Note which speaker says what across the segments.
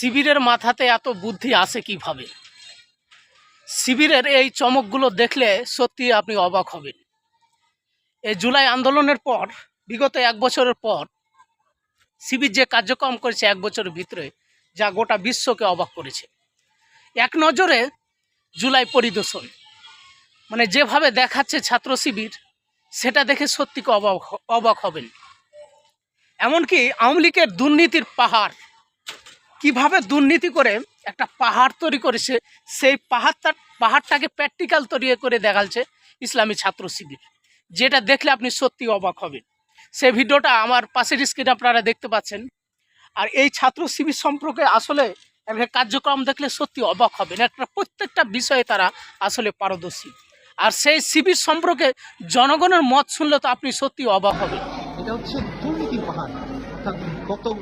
Speaker 1: শিবিরের মাথাতে এত বুদ্ধি আসে কীভাবে? শিবিরের এই চমকগুলো দেখলে সত্যি আপনি অবাক হবেন। এই জুলাই আন্দোলনের পর, বিগত এক বছরের পর, শিবির যে কার্যক্রম করেছে এক বছরের ভিতরে, যা গোটা বিশ্বকে অবাক করেছে। এক নজরে জুলাই পরিদর্শন মানে যেভাবে দেখাচ্ছে ছাত্র শিবির, সেটা দেখে সত্যিকে অবাক অবাক হবেন। এমনকি আওয়ামী লীগের দুর্নীতির পাহাড় কীভাবে দুর্নীতি করে একটা পাহাড় তৈরি করেছে, সেই পাহাড়টা পাহাড়টাকে প্র্যাকটিক্যাল তৈরি করে দেখাচ্ছে ইসলামী ছাত্র শিবির। যেটা দেখলে আপনি সত্যি অবাক হবেন। সেই ভিডিওটা আমার পাশের স্ক্রিনে আপনারা দেখতে পাচ্ছেন। আর এই ছাত্র শিবির সম্পর্কে আসলে একটা কার্যক্রম দেখলে সত্যি অবাক হবেন। একটা প্রত্যেকটা বিষয়ে তারা আসলে পারদর্শী। আর সেই শিবির সম্পর্কে জনগণের মত শুনলে তো আপনি সত্যি অবাক হবেন।
Speaker 2: এটা হচ্ছে দুর্নীতির পাহাড়। অর্থাৎ গত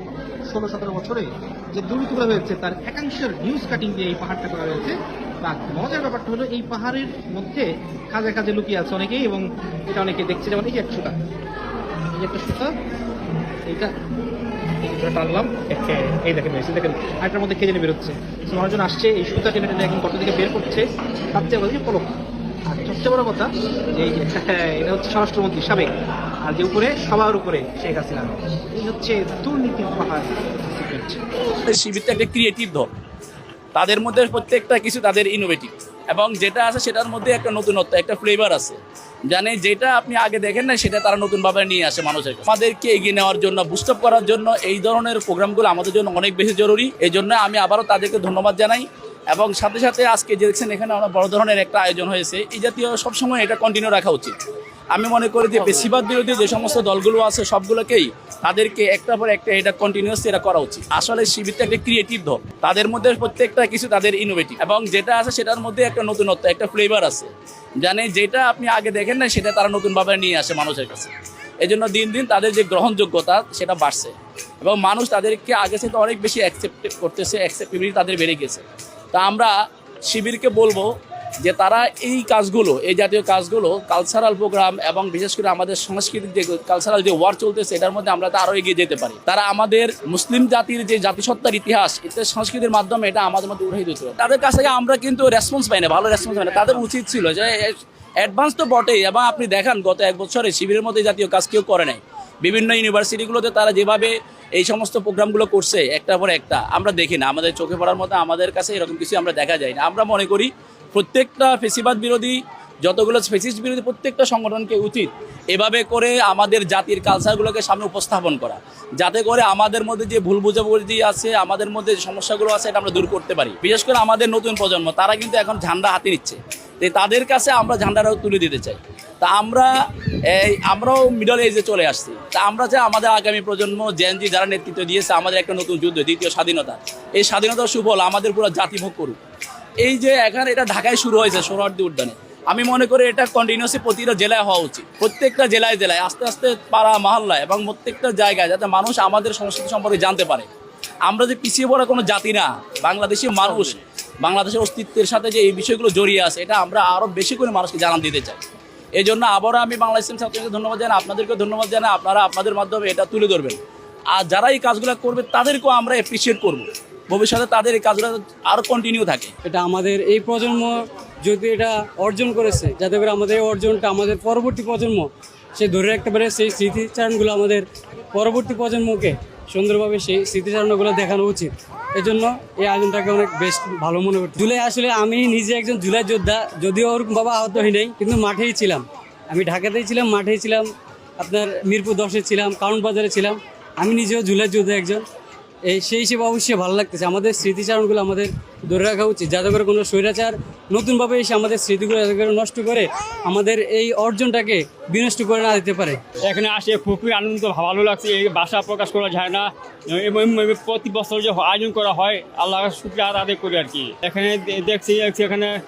Speaker 2: ষোলো, সতেরো বছরে যে দুর্নীতি করা হয়েছে, তার একাংশের নিউজ কাটিং দিয়ে এই পাহাড়টা করা হয়েছে। বা মজার ব্যাপারটা হলো, এই পাহাড়ের মধ্যে কাজে কাজে লুকিয়ে আছে অনেকেই এবং এটা অনেকে দেখছে। যেমন এই যে একটা সুতা। এই একটা সুতা, এইটা টানলাম। এই দেখেন আরেকটার মধ্যে খেজে বেরোচ্ছে। আসছে, এই কত থেকে বের করছে তার আর সবচেয়ে বড় কথা যে, এটা হচ্ছে স্বরাষ্ট্রমন্ত্রী, সাবেক। যে উপরে সবার উপরে শেখ হাসিনা। এই হচ্ছে দুর্নীতির পাহাড়।
Speaker 3: শিবিরটা একটা ক্রিয়েটিভ দল। তাদের মধ্যে প্রত্যেকটা কিছু তাদের ইনোভেটিভ এবং যেটা আছে সেটার মধ্যে একটা নতুনত্ব, একটা ফ্লেভার আছে। জানে যেটা আপনি আগে দেখেন না সেটা তারা নতুনভাবে নিয়ে আসে মানুষের আমাদেরকে এগিয়ে নেওয়ার জন্য বুস্ট করার জন্য এই ধরনের প্রোগ্রামগুলো আমাদের জন্য অনেক বেশি জরুরি। এই জন্য আমি আবারও তাদেরকে ধন্যবাদ জানাই। এবং সাথে সাথে আজকে যে দেখছেন, এখানে অনেক বড় ধরনের একটা আয়োজন হয়েছে। এই জাতীয় সবসময় এটা কন্টিনিউ রাখা উচিত। আমি মনে করি যে বেশিরভাগ বিরোধী যে সমস্ত দলগুলো আছে, সবগুলোকেই তাদেরকে একটা পর একটা এটা কন্টিনিউয়াস এটা করা উচিত। আসলে শিবিরটা একটা ক্রিয়েটিভ দল তাদের মধ্যে প্রত্যেকটা কিছু তাদের ইনোভেটিভ এবং যেটা আছে, সেটার মধ্যে একটা নতুনত্ব, একটা ফ্লেভার আছে। জানে যেটা আপনি আগে দেখেন না সেটা তারা নতুনভাবে নিয়ে আসে মানুষের কাছে। এই জন্য দিন দিন তাদের যে গ্রহণযোগ্যতা, সেটা বাড়ছে। এবং মানুষ তাদেরকে আগে থেকে অনেক বেশি অ্যাকসেপ্ট করতেছে অ্যাকসেপ্টেবিলিটি তাদের বেড়ে গেছে। তা আমরা শিবিরকে বলব যে তারা এই কাজগুলো, এই জাতীয় কাজগুলো কালচারাল প্রোগ্রাম এবং বিশেষ করে আমাদের সাংস্কৃতিক যে কালচারাল যে ওয়ার চলতেছে, এটার মধ্যে আমরা আরও এগিয়ে যেতে পারি। তারা আমাদের মুসলিম জাতির যে জাতিসত্তার ইতিহাস ইতিহাস সংস্কৃতির মাধ্যমে এটা আমাদের মধ্যে উঠে দিত তাদের কাছ থেকে আমরা কিন্তু রেসপন্স পাই না, ভালো রেসপন্স পাই না। তাদের উচিত ছিল যে অ্যাডভান্স তো বটেই এবং আপনি দেখান গত এক বছরে শিবিরের মধ্যে জাতীয় কাজ কেউ করে নাই। বিভিন্ন ইউনিভার্সিটিগুলোতে তারা যেভাবে এই সমস্ত প্রোগ্রামগুলো করছে একটার পর একটা, আমরা দেখি না। আমাদের চোখে পড়ার মতো আমাদের কাছে এরকম কিছু আমরা দেখা যায় না। আমরা মনে করি প্রত্যেকটা ফেসিবাদ বিরোধী, যতগুলো ফেসিস্ট বিরোধী, প্রত্যেকটা সংগঠনকে উচিত এভাবে করে আমাদের জাতির কালচারগুলোকে সামনে উপস্থাপন করা। যাতে করে আমাদের মধ্যে যে ভুল বোঝাবুঝি আছে, আমাদের মধ্যে যে সমস্যাগুলো আছে, এটা আমরা দূর করতে পারি। বিশেষ করে আমাদের নতুন প্রজন্ম, তারা কিন্তু এখন ঝান্ডা হাতে নিচ্ছে। তাদের কাছে আমরা ঝান্ডাটাও তুলে দিতে চাই। তা আমরা এই, আমরাও মিডল এজে চলে আসছি। তা আমরা যে আমাদের আগামী প্রজন্ম জেনজি যারা নেতৃত্ব দিয়েছে, আমাদের একটা নতুন যুদ্ধ, দ্বিতীয় স্বাধীনতা। এই স্বাধীনতার সুফল আমাদের পুরো জাতি ভোগ করুক। এই যে এখানে এটা ঢাকায় শুরু হয়েছে সোহরাওয়ার্দী উদ্যানে। আমি মনে করি এটা কন্টিনিউসলি প্রতিটা জেলায় হওয়া উচিত। প্রত্যেকটা জেলায় জেলায়, আস্তে আস্তে পাড়া, মহল্লায় এবং প্রত্যেকটা জায়গায় যাতে মানুষ আমাদের সংস্কৃতি সম্পর্কে জানতে পারে। আমরা যে পিছিয়ে পড়া কোনো জাতি না, বাংলাদেশি মানুষ, বাংলাদেশের অস্তিত্বের সাথে যে এই বিষয়গুলো জড়িয়ে আছে, এটা আমরা আরও বেশি করে মানুষকে জানান দিতে চাই। এই জন্য আবারও আমি বাংলা ইসলাম ছাত্রকে ধন্যবাদ জানাই আপনাদেরকে ধন্যবাদ জানাই, আপনারা আপনাদের মাধ্যমে এটা তুলে ধরবেন। আর যারা এই কাজগুলো করবে, তাদেরকেও আমরা অ্যাপ্রিসিয়েট করব। ভবিষ্যতে তাদের এই কাজগুলো আরও কন্টিনিউ থাকে।
Speaker 4: এটা আমাদের এই প্রজন্ম যদি এটা অর্জন করেছে, যাতে করে আমাদের এই অর্জনটা আমাদের পরবর্তী প্রজন্ম, সে ধরে রাখতে পারে সেই স্মৃতিচারণগুলো আমাদের পরবর্তী প্রজন্মকে সুন্দরভাবে সেই স্মৃতিচারণগুলো দেখানো উচিত। এজন্য এই আয়োজনটাকে অনেক বেশ ভালো মনে করছি। জুলাই আসলে আমি নিজে একজন জুলাই যোদ্ধা, যদিও ওরকম বাবা আহত হই নাই কিন্তু মাঠেই ছিলাম। আমি ঢাকাতেই ছিলাম, মাঠেই ছিলাম, আপনার মিরপুর দশে ছিলাম কারণ বাজারে ছিলাম। আমি নিজেও জুলাই যোদ্ধা একজন। এই সেই হিসেবে অবশ্যই ভালো লাগতেছে। আমাদের স্মৃতিচারণগুলো আমাদের ধরে রাখা উচিত। যাতে করে কোনো স্বৈরাচার নতুনভাবে এসে আমাদের স্মৃতিগুলো যাতে করে নষ্ট করে আমাদের এই অর্জনটাকে বিনষ্ট করে না দিতে পারে।
Speaker 5: এখানে আসে খুবই আনন্দ ভালো লাগছে, এই ভাষা প্রকাশ করা যায় না। এবং প্রতি বছর যে আয়োজন করা হয় আল্লাহ শুক্রিয়া আদায় করি আর কি। এখানে দেখছি এখানে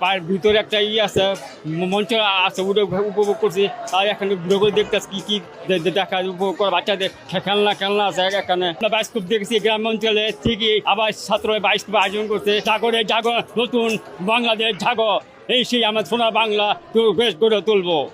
Speaker 5: পায়ের ভিতরে একটা ই আছে মঞ্চ আছে ওটা উপভোগ করছি। আর এখানে ঘুরে দেখতেছি কি কি দে- দেখা উপভোগ করে, বাচ্চাদের খেলনা খেলনা আছে এখানে। বাইস্কোপ দেখছি, গ্রাম অঞ্চলে ঠিকই আবার ছাত্র বাইস্কোপ আয়োজন করছে। জাগরে জাগো, নতুন বাংলাদেশ জাগো, এই সেই আমার সোনা বাংলা তো বেশ গড়ে তুলবো।